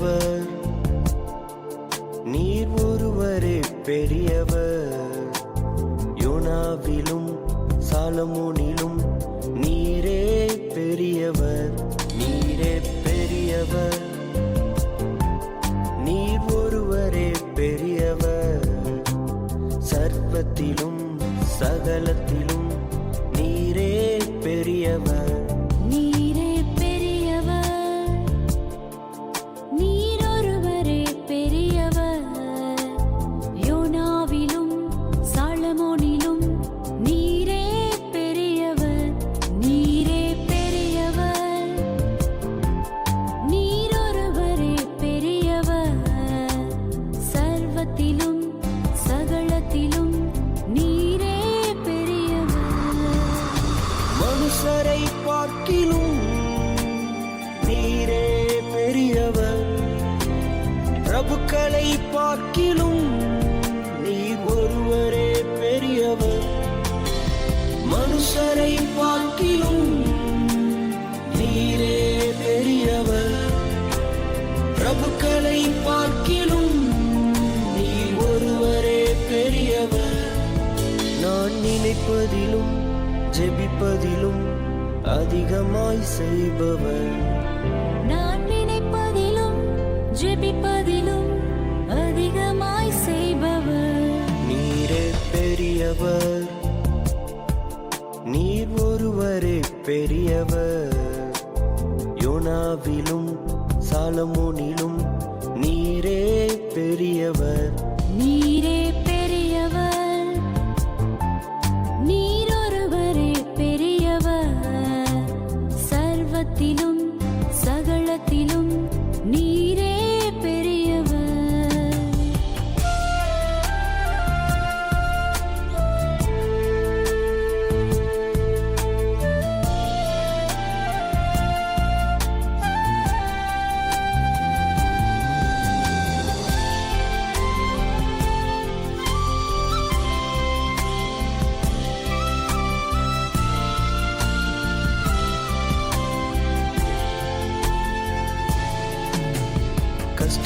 பெரியவர். நீர் ஒருவரே பெரியவர். யோனாவிலும் சாலமோனிலும் பிரபுக்களை பார்க்கிலும் நீ ஒருவரே பெரியவர். மனுஷரை பார்க்கிலும் நீரே பெரியவர். பிரபுக்களை பார்க்கிலும் நீ ஒருவரே பெரியவர். நான் நினைப்பதிலும் ஜெபிப்பதிலும் அதிகமாய் செய்பவர். நான் நினைப்பதிலும் ஜெபிப்பதிலும் பெரியவர். நீர் ஒருவரே பெரியவர். யோனாவிலும் சாலமோனிலும் நீரே பெரியவர். நீ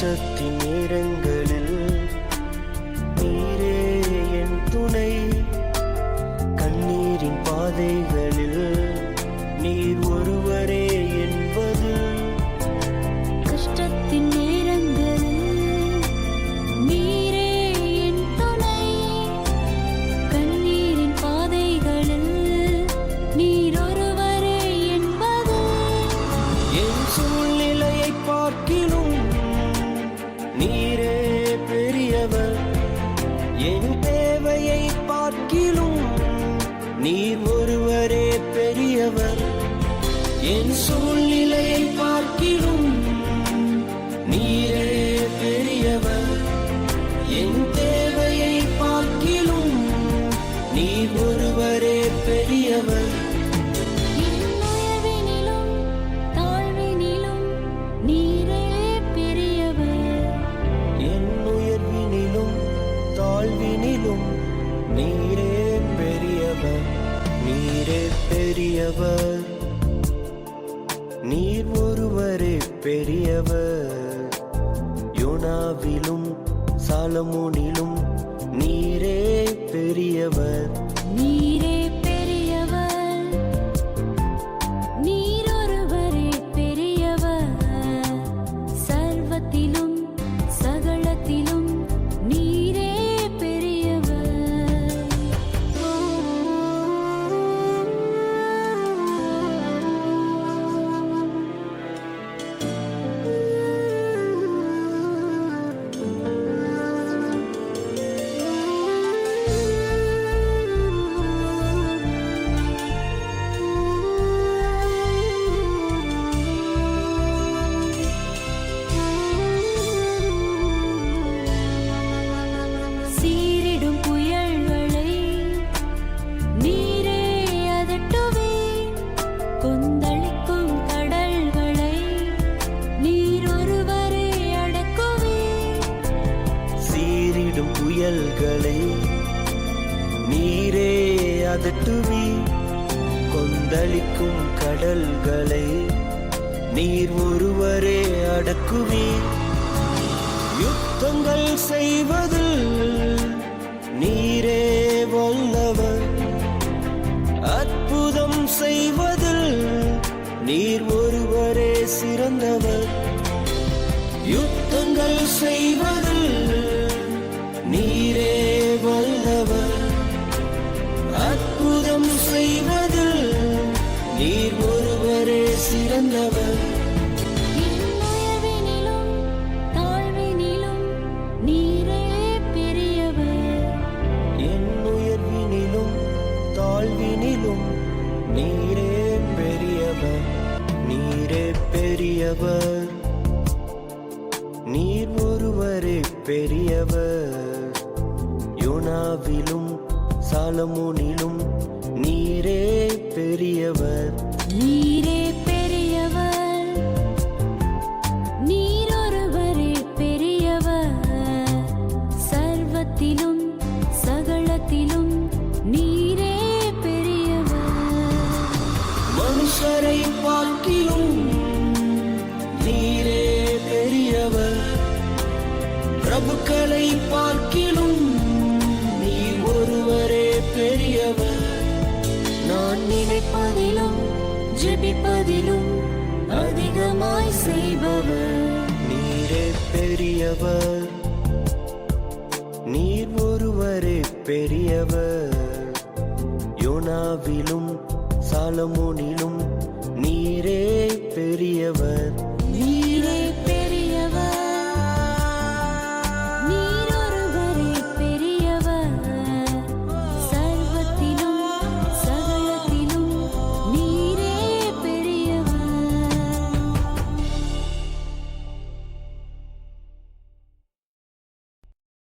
உச்சத்தின் இறங்கள் என் தேவையை பார்க்கிலும் நீர் ஒருவரே பெரியவர். என் சூழ்நிலையை பார்க்கிலும் நீரே நீரே பெரியவர் நீரே பெரியவர். நீர் ஒருவரே பெரியவர். யோனாவிலும் சாலமோனிலும் நீரே பெரியவர். புயல்களை நீரே அதட்டுவி கொந்தளிக்கும் கடல்களை நீர் ஒருவரே அடக்குவி யுத்தங்கள் செய்வதில் நீரே வல்லவர். அற்புதம் செய்வதில் நீர் ஒருவரே சிறந்தவர். யுத்தங்கள் செய்வ சிறந்தவர். தாழ்வினிலும் நீரே பெரியவர். நீரே பெரியவர். நீர் ஒருவரே பெரியவர். யோனாவிலும் சாலமோனிலும் பிரபுக்களை பார்க்கிலும் நீ ஒருவரே பெரியவர். நான் நினைப்பதிலும் ஜெபிப்பதிலும் அதிகமாய் செய்பவர். நீரே பெரியவர். நீர் ஒருவரே பெரியவர். யோனாவிலும் சாலமோனிலும் நீரே பெரியவர்.